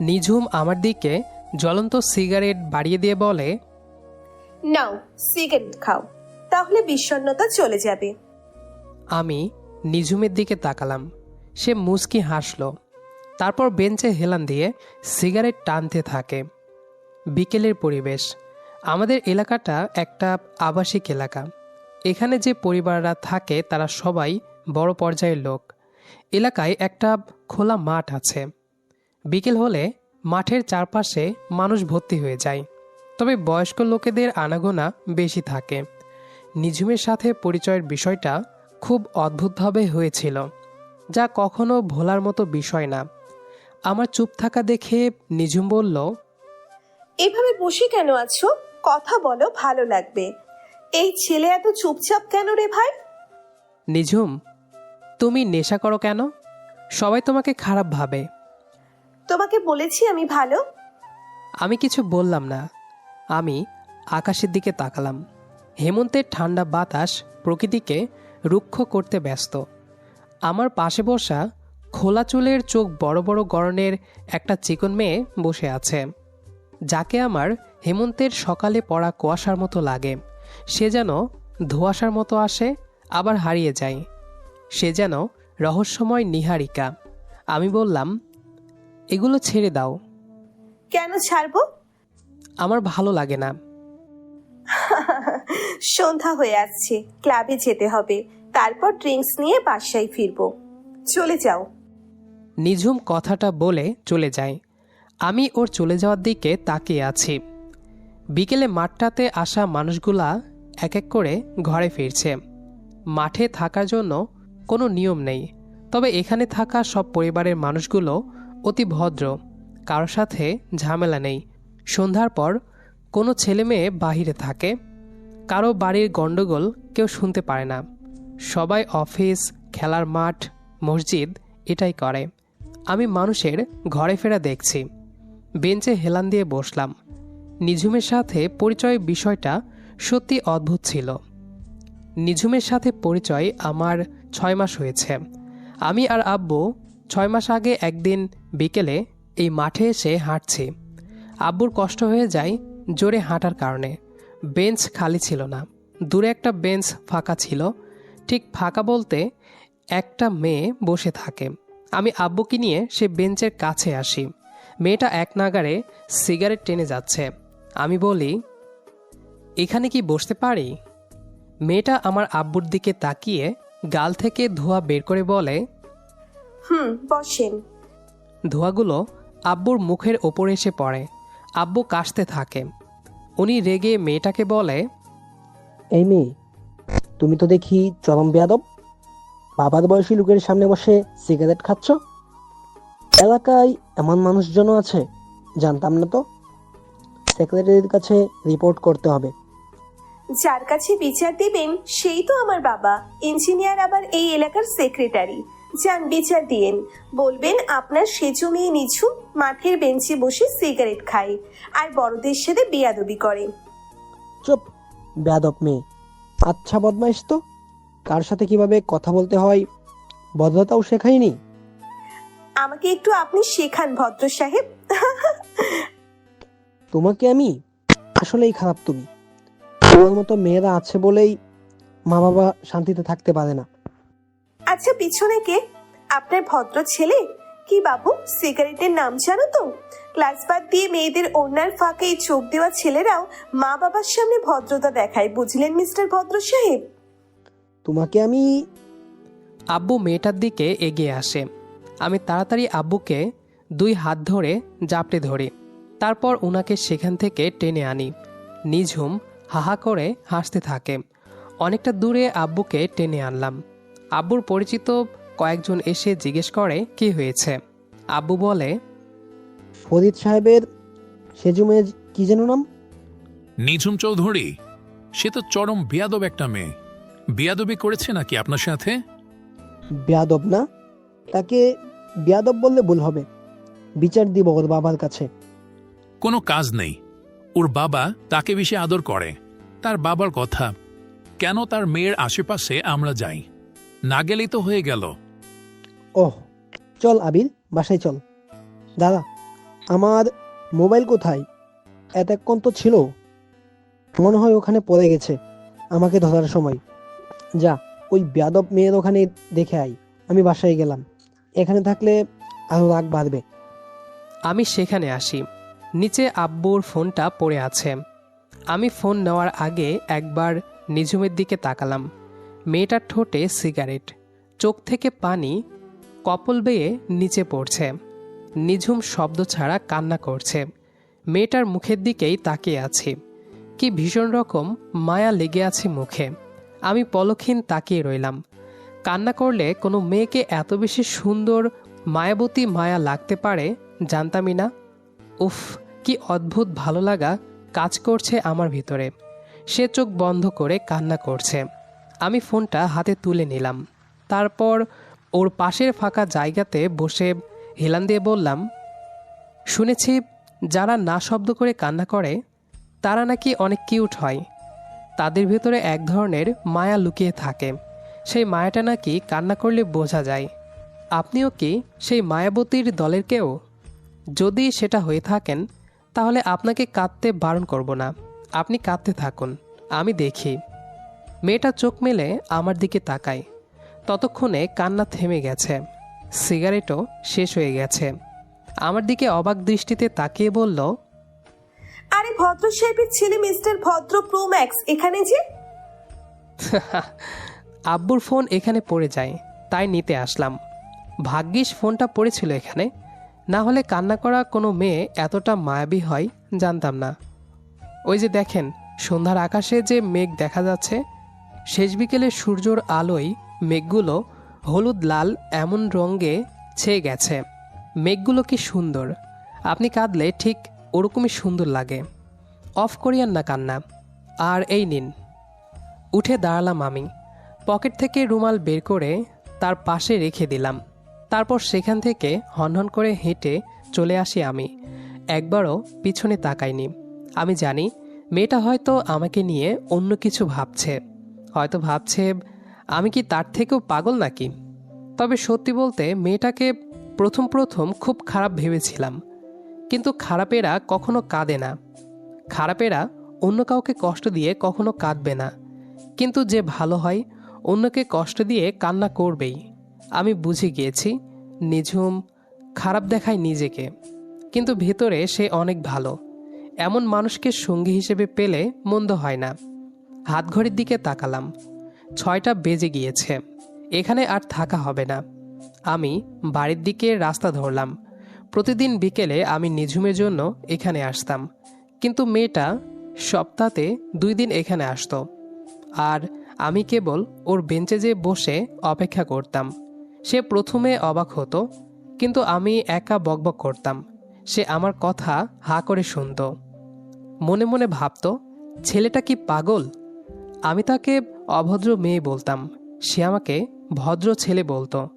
নিঝুম আমার দিকে জ্বলন্ত সিগারেট বাড়িয়ে দিয়ে বলে নাও সিগারেট খাও তাহলে বিষণ্ণতা চলে যাবে। আমি নিঝুমের দিকে তাকালাম। সে মুচকি হাসল। তারপর বেঞ্চে হেলান দিয়ে সিগারেট টানতে থাকে। বিকেলের পরিবেশ। আমাদের এলাকাটা একটা আবাসিক এলাকা। এখানে যে পরিবাররা থাকে তারা সবাই বড় পর্যায়ের লোক। এলাকায় একটা খোলা মাঠ আছে। বিকেল হলে মাঠের চারপাশে মানুষ ভর্তি হয়ে যায়। তবে বয়স্ক লোকেদের আনাগোনা বেশি থাকে। নিঝুমের সাথে পরিচয়ের বিষয়টা খুব অদ্ভুতভাবে হয়েছিল যা কখনো ভোলার মতো বিষয় না। আমার চুপ থাকা দেখে নিঝুম বলল এভাবে বসে কেন আছো? কথা বলো ভালো লাগবে। এই ছেলে এত চুপচাপ কেন রে ভাই? নিঝুম তুমি নেশা করো কেন? সবাই তোমাকে খারাপ ভাবে। তোমাকে বলেছি আমি ভালো? আমি কিছু বললাম না। আমি আকাশের দিকে তাকালাম। হেমন্তের ঠান্ডা বাতাস প্রকৃতিকে রুক্ষ করতে ব্যস্ত। আমার পাশে বসা খোলা চুলের চোখ বড় বড় গরনের একটা চিকন মেয়ে বসে আছে। যাকে আমার হেমন্তের সকালে পড়া কুয়াশার মতো লাগে। সে যেন ধোঁয়াশার মতো আসে, আবার হারিয়ে যায়। সে যেন রহস্যময় নিহারিকা। আমি বললাম এগুলো ছেড়ে দাও। কেন ছাড়বো? আমার ভালো লাগে না। সন্ধ্যা হয়ে আসছে ক্লাবে যেতে হবে। তারপর ড্রিঙ্কস নিয়ে বাসায় ফিরবো। চলে যাও। নিঝুম কথাটা বলে চলে যায়। আমি ওর চলে যাওয়ার দিকে তাকিয়ে আছি। বিকেলে মাঠটাতে আসা মানুষগুলা এক এক করে ঘরে ফিরছে। মাঠে থাকার জন্য কোনো নিয়ম নেই। তবে এখানে থাকা সব পরিবারের মানুষগুলো অতি ভদ্র কারোর সাথে ঝামেলা নেই। সন্ধ্যার পর কোনো ছেলে মেয়ে বাহিরে থাকে, কারও বাড়ির গণ্ডগোল কেউ শুনতে পারে না। সবাই অফিস, খেলার মাঠ, মসজিদ, এটাই করে। আমি মানুষের ঘরে ফেরা দেখছি। বেঞ্চে হেলান দিয়ে বসলাম। নিঝুমের সাথে পরিচয় বিষয়টা সত্যি অদ্ভুত ছিল। নিঝুমের সাথে পরিচয় আমার ছয় মাস হয়েছে। আমি আর আব্বু ছয় মাস আগে একদিন বিকেলে এই মাঠে এসে হাঁটছি। আব্বুর কষ্ট হয়ে যায় জোরে হাঁটার কারণে। বেঞ্চ খালি ছিল না। দূরে একটা বেঞ্চ ফাঁকা ছিল। ঠিক ফাঁকা বলতে একটা মেয়ে বসে থাকে। আমি আব্বুকে নিয়ে সে বেঞ্চের কাছে আসি। মেয়েটা এক নাগারে সিগারেট টেনে যাচ্ছে। আমি বলি, এখানে কি বসতে পারি? মেয়েটা আমার আব্বুর দিকে তাকিয়ে গাল থেকে ধোঁয়া বের করে বলে হুম বসেন। ধোঁয়াগুলো আব্বুর মুখের ওপরে এসে পড়ে। আব্বু কাশতে থাকে। উনি রেগে মেয়েটাকে বলে এই মেয়ে তুমি তো দেখি চরম বেয়াদব। বাবার বয়সী লোকের সামনে বসে সিগারেট খাচ্ছ? এলাকায় এমন মানুষজনও আছে জানতাম না তো। সেক্রেটারির কাছে রিপোর্ট করতে হবে। যার কাছে বিচার দিবেন সেই তো আমার বাবা। ইঞ্জিনিয়ার আবার এই এলাকার সেক্রেটারি। যান বিচার দিয়েন বলবেন আপনার সেজো মেয়ে নিছু মাঠের বেঞ্চে বসে সিগারেট খায় আর বড়দের সাথে বেয়াদবি করে। চুপ বেয়াদব মেয়ে। আচ্ছা বদমাইশ তো। কার সাথে কীভাবে কথা বলতে হয় ভদ্রতাও শেখায়নি? আমাকে একটু আপনি শেখান ভদ্র সাহেব। তোমাকে আমি আসলেই খারাপ তুমি। তোমার মতো মেয়েরা আছে বলেই মা বাবা শান্তিতে থাকতে পারে না। আচ্ছা পিছনে কে? আপনার ভদ্র ছেলে? কি বাবু সিগারেটের নাম জানো তো? ক্লাস বাদ দিয়ে মেয়েদের অন্যার ফাঁকে এই চোখ দেওয়া ছেলেরাও মা বাবার সামনে ভদ্রতা দেখায় বুঝলেন মিস্টার ভদ্র সাহেব? তোমাকে আমি আব্বু মেয়েটার দিকে এগিয়ে আসে। আমি তাড়াতাড়ি আব্বুকে দুই হাত ধরে জাপটে ধরি। তারপর ওনাকে সেখান থেকে টেনে আনি। নিঝুম হাহা করে হাসতে থাকে। অনেকটা দূরে আব্বুকে টেনে আনলাম। আব্বুর পরিচিত কয়েকজন এসে জিজ্ঞেস করে কি হয়েছে? আব্বু বলে ফরিদ সাহেবের সেজু মেয়ে কি যেন নাম? নিঝুম চৌধুরী সে তো চরম বেয়াদব একটা মেয়ে। বেয়াদবি করেছে নাকি আপনার সাথে? বেয়াদব না তাকে বেয়াদব বললে ভুল হবে। বিচার দিব ওর বাবার কাছে। কোনো কাজ নেই। ওর বাবা তাকে বেশি আদর করে। তার বাবার কথা। কেন তার মেয়ের আশেপাশে আমরা যাই? না গেলেই তো হয়ে গেল। ওহ চল আবির বাসায় চল। দাদা আমার মোবাইল কোথায়? এতক্ষণ তো ছিল। মনে হয় ওখানে পড়ে গেছে। আমাকে ধরার সময়। যা ওই বেয়াদব মেয়ের ওখানে দেখে আই আমি বাসায় গেলাম। এখানে থাকলে আরও রাগ বাড়বে। আমি সেখানে আসি। নিচে আব্বুর ফোনটা পড়ে আছে। আমি ফোন নেওয়ার আগে একবার নিঝুমের দিকে তাকালাম। মেয়েটার ঠোঁটে সিগারেট। চোখ থেকে পানি কপল বেয়ে নিচে পড়ছে। নিঝুম শব্দ ছাড়া কান্না করছে। মেয়েটার মুখের দিকেই তাকিয়ে আছি। কি ভীষণ রকম মায়া লেগে আছে মুখে। আমি পলক্ষীন তাকিয়ে রইলাম। কান্না করলে কোনো মেয়েকে এত বেশি সুন্দর, মায়াবতী মায়া লাগতে পারে জানতামই না। উফ, কি অদ্ভুত ভালো লাগা কাজ করছে আমার ভিতরে। সে চোখ বন্ধ করে কান্না করছে। আমি ফোনটা হাতে তুলে নিলাম। তারপর ওর পাশের ফাঁকা জায়গাতে বসে হেলান দিয়ে বললাম, শুনেছি যারা না শব্দ করে কান্না করে, তারা নাকি অনেক কিউট হয়। তাদের ভেতরে এক ধরনের মায়া লুকিয়ে থাকে। সেই মায়াটা নাকি কান্না করলে বোঝা যায়। আপনিও কি সেই মায়াবতীর দলের কেউ? যদি সেটা হয়ে থাকেন, তাহলে আপনাকে কাঁদতে বারণ করব না। আপনি কাঁদতে থাকুন। আমি দেখি। মেয়েটা চোখ মেলে আমার দিকে তাকায়। ততক্ষণে কান্না থেমে গেছে। সিগারেটও শেষ হয়ে গেছে। আমার দিকে অবাক দৃষ্টিতে তাকিয়ে বলল আরে ভদ্র সাহেবের ছেলে মিস্টার ভদ্র প্রো ম্যাক্স এখানে যে? আব্বুর ফোন এখানে পড়ে যায় তাই নিতে আসলাম। ভাগ্যিস ফোনটা পড়েছিল এখানে। না হলে কান্না করা কোনো মেয়ে এতটা মায়াবী হয় জানতাম না। ওই যে দেখেন সন্ধ্যার আকাশে যে মেঘ দেখা যাচ্ছে শেষ বিকেলে সূর্যর আলোয় মেঘগুলো হলুদ, লাল এমন রঙে ছেয়ে গেছে। মেঘগুলো কি সুন্দর? আপনি কাঁদলে ঠিক ওরকমই সুন্দর লাগে। অফ করিয়ান না কান্না। আর এই নিন। উঠে দাঁড়ালাম আমি। পকেট থেকে রুমাল বের করে তার পাশে রেখে দিলাম। তারপর সেখান থেকে হনহন করে হেঁটে চলে আসি আমি। একবারও পিছনে তাকাইনি। আমি জানি, মেয়েটা হয়তো আমাকে নিয়ে অন্য কিছু ভাবছে। হয়তো ভাবছে, আমি কি তার থেকেও পাগল নাকি? তবে সত্যি বলতে, মেয়েটাকে প্রথম প্রথম খুব খারাপ ভেবেছিলাম। কিন্তু খারাপেরা কখনো কাঁদে না। খারাপেরা অন্য কাউকে কষ্ট দিয়ে কখনো কাঁদবে না। কিন্তু যে ভালো হয়, অন্যকে কষ্ট দিয়ে কান্না করবেই। আমি বুঝে গিয়েছি, নিঝুম, খারাপ দেখায় নিজেকে। কিন্তু ভেতরে সে অনেক ভালো। এমন মানুষকে সঙ্গী হিসেবে পেলে মন্দ হয় না। হাতঘড়ির দিকে তাকালাম। ছয়টা বেজে গিয়েছে। এখানে আর থাকা হবে না। আমি বাড়ির দিকে রাস্তা ধরলাম। প্রতিদিন বিকেলে আমি নিঝুমের জন্য এখানে আসতাম। কিন্তু মেয়েটা সপ্তাহে দুই দিন এখানে আসতো। আর আমি কেবল ওর বেঞ্চে যে বসে অপেক্ষা করতাম। সে প্রথমে অবাক হতো, কিন্তু আমি একা বকবক করতাম। সে আমার কথা হা করে শুনত। মনে মনে ভাবতো, ছেলেটা কি পাগল? আমি তাকে অভদ্র মেয়ে বলতাম। সে আমাকে ভদ্র ছেলে বলতো।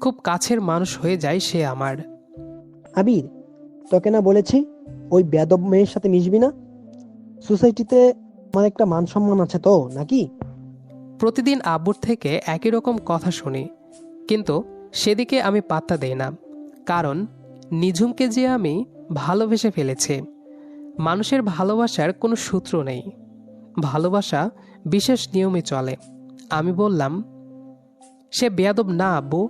খুব কাছের মানুষ হয়ে যায় সে আমার। আবির তোকে না বলেছি ওই বেদব মেয়ের সাথে মিশবি না? সোসাইটিতে আমার একটা মান সম্মান আছে তো নাকি? প্রতিদিন আব্বুর থেকে একই রকম কথা শুনি। কিন্তু সেদিকে আমি পাত্তা দেই না। কারণ নিঝুমকে যে আমি ভালোবেসে ফেলেছি মানুষের ভালোবাসার কোনো সূত্র নেই। ভালোবাসা বিশেষ নিয়মে চলে। আমি বললাম সে বেয়াদব না আব্বু।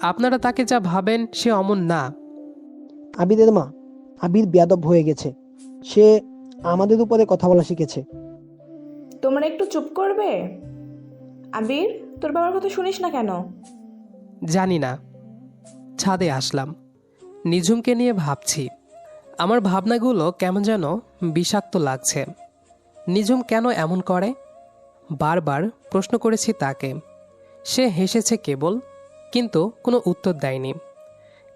আপনারা তাকে যা ভাবেন সে অমন না। আবিরের মা আবির বেয়াদব হয়ে গেছে। সে আমাদের উপরে কথা বলা শিখেছে। তোমরা একটু চুপ করবে? আবির তোর বাবার কথা শুনিস না কেন? জানি না। ছাদে আসলাম। নিঝুমকে নিয়ে ভাবছি আমার ভাবনাগুলো কেমন যেন বিষাক্ত লাগছে। নিঝুম কেন এমন করে? বারবার প্রশ্ন করেছি তাকে। সে হেসেছে কেবল, কিন্তু কোনো উত্তর দেয়নি।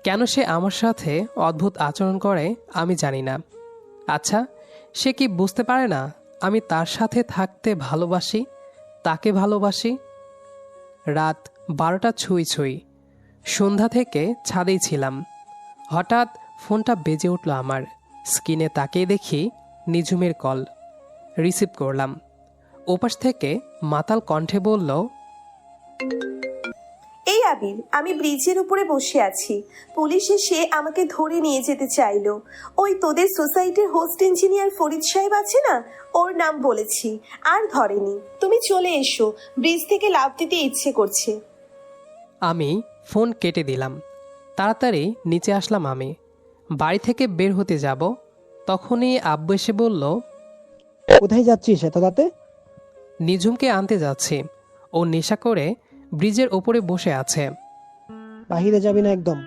কেন সে আমার সাথে অদ্ভুত আচরণ করে, আমি জানি না। আচ্ছা সে কি বুঝতে পারে না আমি তার সাথে থাকতে ভালোবাসি, তাকে ভালোবাসি? রাত বারোটা ছুঁই ছুঁই। সন্ধ্যা থেকে ছাদেই ছিলাম। হঠাৎ ফোনটা বেজে উঠল আমার। স্ক্রিনে তাকিয়ে দেখি নিঝুমের কল। রিসিভ করলাম। ওপাশ থেকে মাতাল কণ্ঠে বলল এই আবির আমি ব্রিজের উপরে বসে আছি। পুলিশ এসে আমাকে ধরে নিয়ে যেতে চাইলো। ওই তোদের সোসাইটির হোস্ট ইঞ্জিনিয়ার ফরিদ সাহেব আছে না? ওর নাম বলেছি। আর ধরেনি। তুমি চলে এসো। ব্রিজ থেকে লাভ দিতে ইচ্ছে করছে। আমি ফোন কেটে দিলাম। তাড়াতাড়ি নিচে আসলাম আমি। বাড়ি থেকে বের হতে যাব। তখনই আব্বু এসে বলল কোথায় যাচ্ছিস এত রাতে? নিঝুমকে আনতে যাচ্ছি। ও নেশা করে ব্রিজের ওপরে বসে আছে। বাহিরে যাবি না একদম।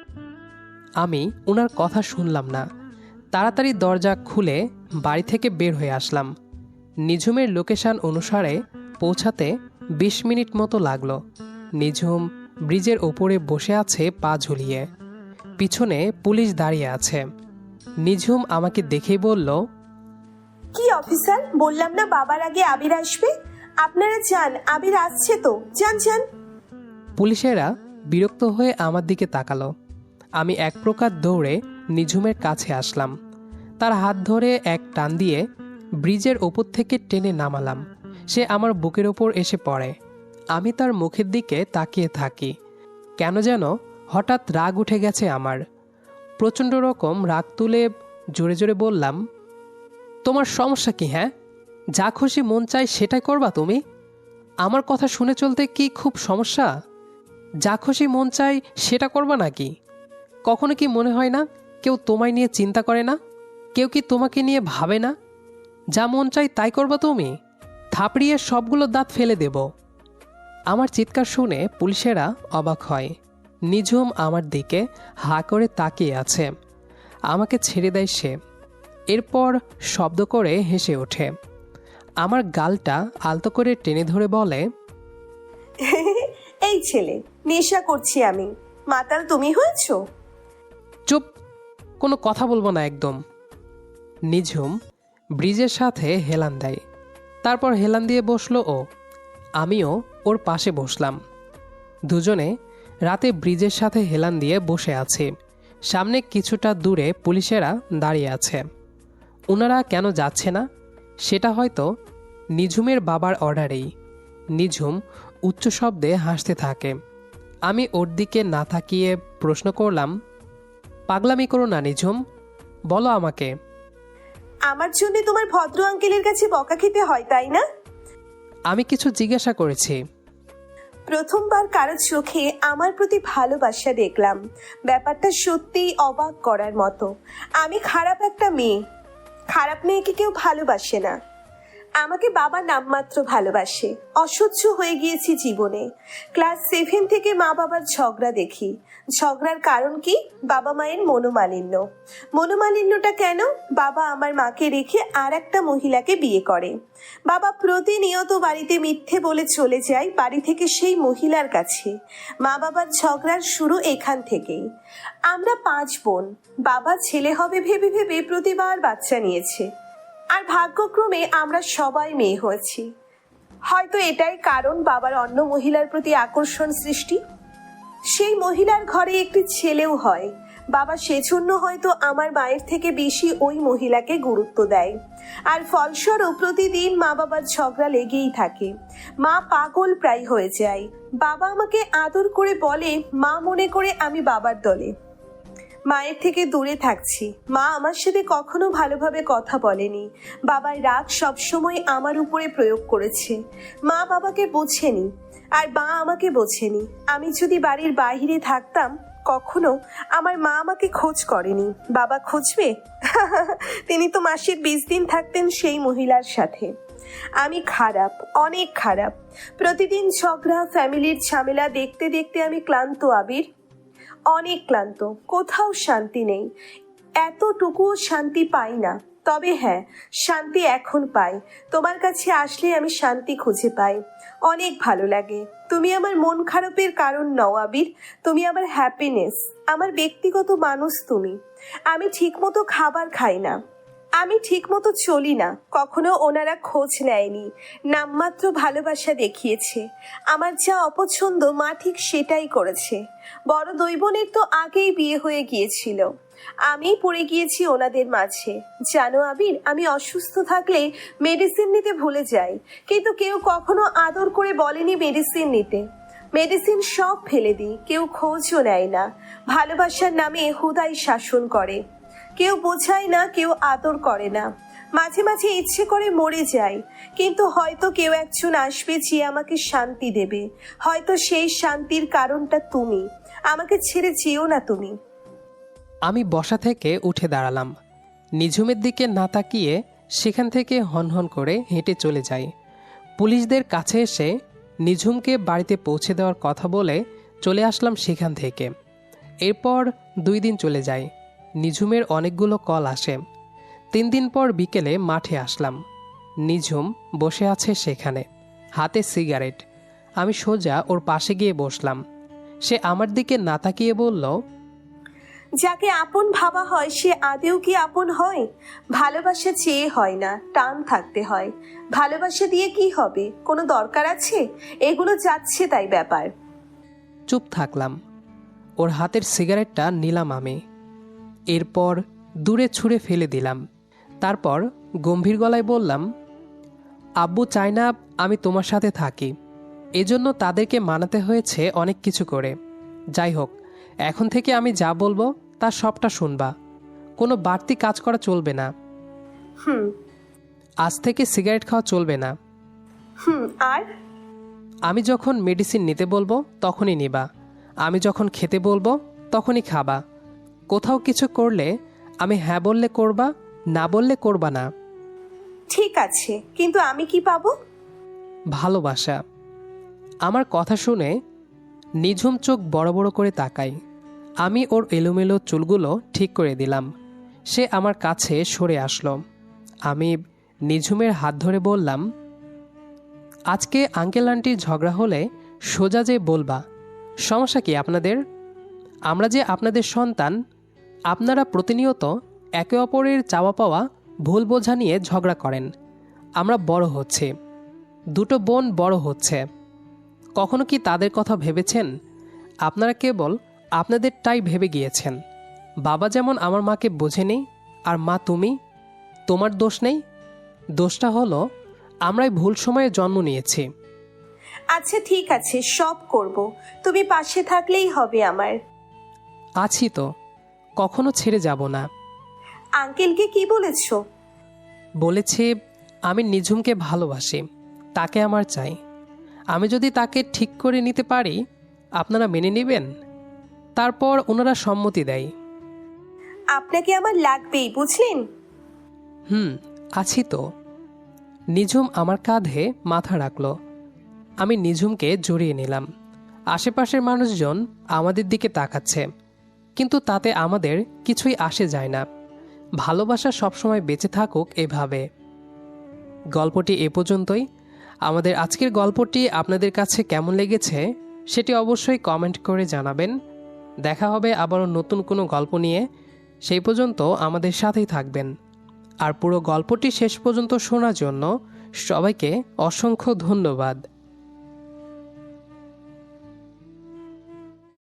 আমি ওনার কথা শুনলাম না। তাড়াতাড়ি দরজা খুলে বাড়ি থেকে বের হয়ে আসলাম। নিঝুমের লোকেশান অনুসারে পৌঁছাতে বিশ মিনিট মতো লাগল। নিঝুম ব্রিজের ওপরে বসে আছে পা ঝুলিয়ে। পিছনে পুলিশ দাঁড়িয়ে আছে। নিঝুম আমাকে দেখেই বলল কি অফিসার? বললাম না বাবার আগে আবির আসবে? আপনারা যান আবির আসছে তো। যান যান পুলিশেরা বিরক্ত হয়ে আমার দিকে তাকালো। আমি এক প্রকার দৌড়ে নিঝুমের কাছে আসলাম। তার হাত ধরে এক টান দিয়ে ব্রিজের ওপর থেকে টেনে নামালাম। সে আমার বুকের ওপর এসে পড়ে। আমি তার মুখের দিকে তাকিয়ে থাকি। কেন যেন হঠাৎ রাগ উঠে গেছে আমার। প্রচণ্ড রকম রাগ তুলে জোরে জোরে বললাম, তোমার সমস্যা কি হ্যাঁ? যা খুশি মন চায় সেটাই করবা তুমি? আমার কথা শুনে চলতে কি খুব সমস্যা? যা খুশি মন চায় সেটা করবা নাকি? কখনো কি মনে হয় না কেউ তোমায় নিয়ে চিন্তা করে না? কেউ কি তোমাকে নিয়ে ভাবে না? যা মন চাই তাই করবা তুমি? থাপড়িয়ে সবগুলো দাঁত ফেলে দেব। আমার চিৎকার শুনে পুলিশেরা অবাক হয়। নিঝুম আমার দিকে হা করে তাকিয়ে আছে। আমাকে ছেড়ে দেয় সে। এরপর শব্দ করে হেসে ওঠে। আমার গালটা আলতো করে টেনে ধরে বলে এই ছেলে নেশা করছি আমি। মাতাল তুমি হয়েছো? চুপ কোনো কথা বলব না একদম। নিঝুম ব্রিজের সাথে হেলান দেয়। তারপর হেলান দিয়ে বসল ও। আমিও ওর পাশে বসলাম। দুজনে রাতে ব্রিজের সাথে হেলান দিয়ে বসে আছি। সামনে কিছুটা দূরে পুলিশেরা দাঁড়িয়ে আছে। ওনারা কেন যাচ্ছে না? সেটা হয়তো নিঝুমের বাবার অর্ডারেই। নিঝুম উচ্চ শব্দে হাসতে থাকে। আমি ওর দিকে না তাকিয়ে প্রশ্ন করলাম পাগলামি করো না নিঝুম বলো আমাকে। আমার জন্য তোমার ভদ্র আঙ্কেলের কাছে বকা খেতে হয় তাই না? আমি কিছু জিজ্ঞাসা করেছি। প্রথমবার কারও চোখে আমার প্রতি ভালোবাসা দেখলাম। ব্যাপারটা সত্যিই অবাক করার মতো। আমি খারাপ একটা মেয়ে। খারাপ মেয়েকে কেউ ভালোবাসে না। আমাকে বাবা নামমাত্র ভালোবাসে। অসহ্য হয়ে গিয়েছি জীবনে। ক্লাস সেভেন থেকে মা বাবার ঝগড়া দেখি। ঝগড়ার কারণ কি? বাবা মায়ের মনোমালিন্য। মনোমালিন্যটা কেন? বাবা আমার মাকে রেখে আর একটা মহিলাকে বিয়ে করে। বাবা প্রতিনিয়ত বাড়িতে মিথ্যে বলে চলে যায় বাড়ি থেকে সেই মহিলার কাছে। মা বাবার ঝগড়ার শুরু এখান থেকেই। আমরা পাঁচ বোন। বাবা ছেলে হবে ভেবে ভেবে প্রতিবার বাচ্চা নিয়েছে। ভাগ্যক্রমে আমরা সবাই মেয়ে হয়েছি। হয়তো এটাই কারণ বাবার অন্য মহিলার প্রতি আকর্ষণ সৃষ্টি? সেই মহিলার ঘরে একটি ছেলেও হয়। বাবা সেজন্য হয়তো আমার মায়ের থেকে বেশি ওই মহিলাকে গুরুত্ব দেয়। আর ফলস্বরূপ প্রতিদিন মা বাবার ঝগড়া লেগেই থাকে। মা পাগল প্রায় হয়ে যায়। বাবা আমাকে আদর করে বলে, মা মনে করে আমি বাবার দলে। মায়ের থেকে দূরে থাকছি। মা আমার সাথে কখনো ভালোভাবে কথা বলেনি। বাবার রাগ সবসময় আমার উপরে প্রয়োগ করেছে। মা বাবাকে বোঝেনি, আর মা আমাকে বোঝেনি। আমি যদি বাড়ির বাইরে থাকতাম, কখনো আমার মা আমাকে খোঁজ করেনি। বাবা খুঁজবে? তিনি তো মাসের বিশ দিন থাকতেন সেই মহিলার সাথে। আমি খারাপ, অনেক খারাপ। প্রতিদিন ঝগড়া ফ্যামিলির ঝামেলা দেখতে দেখতে আমি ক্লান্ত আবির। অনেক ক্লান্ত, কোথাও শান্তি নেই। এতটুকুও শান্তি পাই না। তবে হ্যাঁ শান্তি এখন পাই। তোমার কাছে আসলে আমি শান্তি খুঁজে পাই। অনেক ভালো লাগে। তুমি আমার মন খারাপের কারণ নও, আবির। তুমি আমার হ্যাপিনেস আমার ব্যক্তিগত মানুষ তুমি। আমি ঠিকমতো খাবার খাই না। আমি ঠিকমতো চলি না। কখনো ওনারা খোঁজ নেয়নি। নামমাত্র ভালোবাসা দেখিয়েছে। আমার যা অপছন্দ মা ঠিক সেটাই করেছে। বড় দৈবনের তো আগেই বিয়ে হয়ে গিয়েছিল। আমি পড়ে গিয়েছি ওনাদের মাঝে। জানো আবির, আমি অসুস্থ থাকলে মেডিসিন নিতে ভুলে যাই। কিন্তু কেউ কখনো আদর করে বলেনি মেডিসিন নিতে। মেডিসিন সব ফেলে দিই, কেউ খোঁজও নেয় না। ভালোবাসার নামে হুদাই শাসন করে। কেউ বোঝায় না, কেউ আদর করে না। মাঝে মাঝে ইচ্ছে করে মরে যায় কিন্তু হয়তো কেউ একজন আসবে যে আমাকে শান্তি দেবে। হয়তো সেই শান্তির কারণটা তুমি। আমাকে ছেড়ে যেও না তুমি। আমি বসা থেকে উঠে দাঁড়ালাম। নিঝুমের দিকে না তাকিয়ে সেখান থেকে হনহন করে হেঁটে চলে যাই। পুলিশদের কাছে এসে নিঝুমকে বাড়িতে পৌঁছে দেওয়ার কথা বলে চলে আসলাম সেখান থেকে। এরপর দুই দিন চলে যায় নিঝুমের অনেকগুলো কল আসে। তিন দিন পর বিকেলে মাঠে আসলাম। নিঝুম বসে আছে সেখানে। হাতে সিগারেট। আমি সোজা ওর পাশে গিয়ে বসলাম। সে আমার দিকে না তাকিয়ে বলল যাকে আপন ভাবা হয় সে আদেও কি আপন হয়? ভালোবাসা চেয়ে হয় না টান থাকতে হয়। ভালোবাসা দিয়ে কি হবে? কোনো দরকার আছে? এগুলো যাচ্ছে তাই ব্যাপার। চুপ থাকলাম। ওর হাতের সিগারেটটা নিলাম আমি। এরপর দূরে ছুঁড়ে ফেলে দিলাম। তারপর গম্ভীর গলায় বললাম আব্বু চায় না আমি তোমার সাথে থাকি। এজন্য তাদেরকে মানাতে হয়েছে অনেক কিছু করে। যাই হোক এখন থেকে আমি যা বলব তার সবটা শুনবা। কোনো বাড়তি কাজ করা চলবে না। হুম। আজ থেকে সিগারেট খাওয়া চলবে না। হুম আর? আমি যখন মেডিসিন নিতে বলব তখনই নিবা। আমি যখন খেতে বলব তখনই খাবা। কোথাও কিছু করলে আমি হ্যাঁ বললে করবা না বললে করবা না। ঠিক আছে কিন্তু আমি কি পাবো? ভালোবাসা। আমার কথা শুনে নিঝুম চোখ বড় বড় করে তাকাই আমি ওর এলোমেলো চুলগুলো ঠিক করে দিলাম। সে আমার কাছে সরে আসলো। আমি নিঝুমের হাত ধরে বললাম আজকে আঙ্কেল আন্টির ঝগড়া হলে সোজা যে বলবা। সমস্যা কি আপনাদের? আমরা যে আপনাদের সন্তান আপনারা প্রতিনিয়ত একে অপরের চাওয়া পাওয়া ভুল বোঝা নিয়ে ঝগড়া করেন। আমরা বড় হচ্ছি। দুটো বোন বড় হচ্ছে। কখনো কি তাদের কথা ভেবেছেন? আপনারা কেবল আপনাদেরটাই ভেবে গিয়েছেন। বাবা যেমন আমার মাকে বোঝেনি আর মা তুমি? তোমার দোষ নেই? দোষটা হলো আমরাই ভুল সময়ে জন্ম নিয়েছি। আচ্ছা ঠিক আছে সব করব। তুমি পাশে থাকলেই হবে আমার। আছি তো। কখনো ছেড়ে যাব না। আঙ্কেলকে কি বলেছ? বলেছে আমি নিঝুমকে ভালোবাসি তাকে আমার চাই। আমি যদি তাকে ঠিক করে নিতে পারি আপনারা মেনে নেবেন? তারপর ওনারা সম্মতি দেয়। আপনাকে আমার লাগবেই বুঝলেন? হুম আছি তো। নিঝুম আমার কাঁধে মাথা রাখল। আমি নিঝুমকে জড়িয়ে নিলাম। আশেপাশের মানুষজন আমাদের দিকে তাকাচ্ছে। কিন্তু তাতে আমাদের কিছুই আসে যায় না। ভালোবাসা সবসময় বেঁচে থাকুক এভাবে। গল্পটি এ পর্যন্তই। আমাদের আজকের গল্পটি আপনাদের কাছে কেমন লেগেছে সেটি অবশ্যই কমেন্ট করে জানাবেন। দেখা হবে আবারও নতুন কোনো গল্প নিয়ে। সেই পর্যন্ত আমাদের সাথেই থাকবেন। আর পুরো গল্পটি শেষ পর্যন্ত শোনার জন্য সবাইকে অসংখ্য ধন্যবাদ।